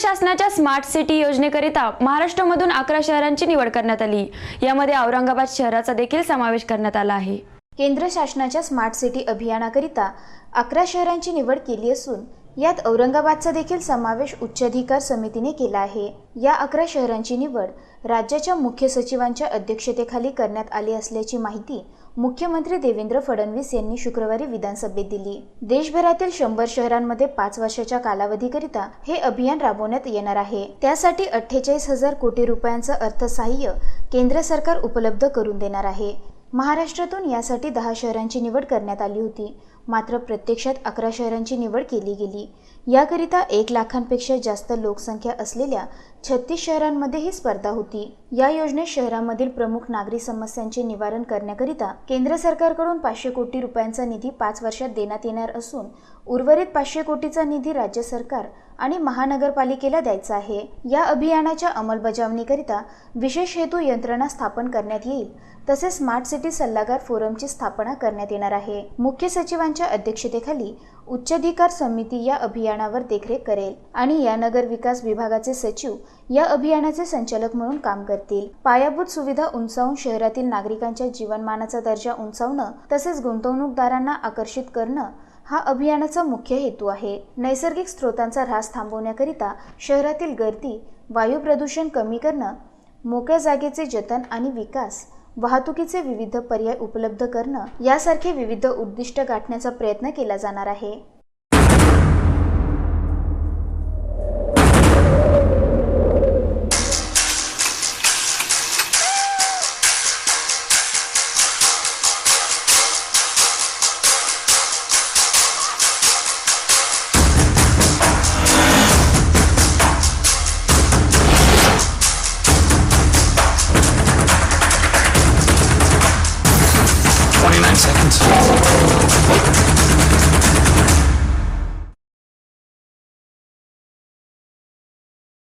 शासनाच्या smart city योजनेकरिता महाराष्ट्रामधून अकरा शहरांची निवड करण्यात आली. यामध्ये औरंगाबाद शहराचा देखील समावेश करण्यात आला आहे. केंद्र शासनाच्या स्मार्ट सिटी अभियानाकरिता अकरा शहरांची निवड केली असून यात औरंगाबादचा देखील समावेश उच्चाधिकार समितीने केला आहे. या अकरा शहरांची निवड राज्याच्या मुख्य सचिवांच्या अध्यक्षतेखाली करण्यात आली असल्याची माहिती मुख्यमंत्री देवेंद्र फडणवीस यांनी शुक्रवारी विधानसभेत दिली. देशभरातील शंभर शहरांमध्ये पाच वर्षाच्या कालावधीकरिता हे अभियान राबवण्यात येणार आहे. त्यासाठी अठ्ठेचाळीस हजार कोटी रुपयांचं अर्थसहाय्य केंद्र सरकार उपलब्ध करून देणार आहे. महाराष्ट्रातून यासाठी दहा शहरांची निवड करण्यात आली होती. मात्र प्रत्यक्षात अकरा शहरांची निवड केली गेली. याकरिता एक लाखांपेक्षा जास्त लोकसंख्या असलेल्या छत्तीस शहरांमध्ये ही स्पर्धा होती. या योजनेत शहरामधील प्रमुख नागरी समस्यांचे निवारण करण्याकरिता केंद्र सरकारकडून पाचशे कोटी रुपयांचा निधी पाच वर्षात देण्यात येणार असून उर्वरित पाचशे कोटीचा निधी राज्य सरकार आणि महानगरपालिकेला द्यायचा आहे. या अभियानाच्या अंमलबजावणीकरिता विशेष हेतू यंत्रणा स्थापन करण्यात येईल. तसेच स्मार्ट सिटी सल्लागार फोरमची स्थापना करण्यात येणार आहे. मुख्य सचिवांच्या अध्यक्षतेखाली उच्चाधिकार समिती या अभियानावर देखरेख करेल आणि या नगर विकास विभागाचे सचिव या अभियानाचे संचालक म्हणून काम करतील. पायाभूत सुविधा उंचावून शहरातील नागरिकांच्या जीवनमानाचा दर्जा उंचावणं तसेच गुंतवणूकदारांना आकर्षित करणं हा अभियानाचा मुख्य हेतू आहे. नैसर्गिक स्रोतांचा ऱ्हास थांबवण्याकरिता शहरातील गर्दी वायू प्रदूषण कमी करणं मोकळ्या जागेचे जतन आणि विकास वाहतुकीचे विविध पर्याय उपलब्ध करणं यासारखे विविध उद्दिष्ट गाठण्याचा प्रयत्न केला जाणार आहे. seconds.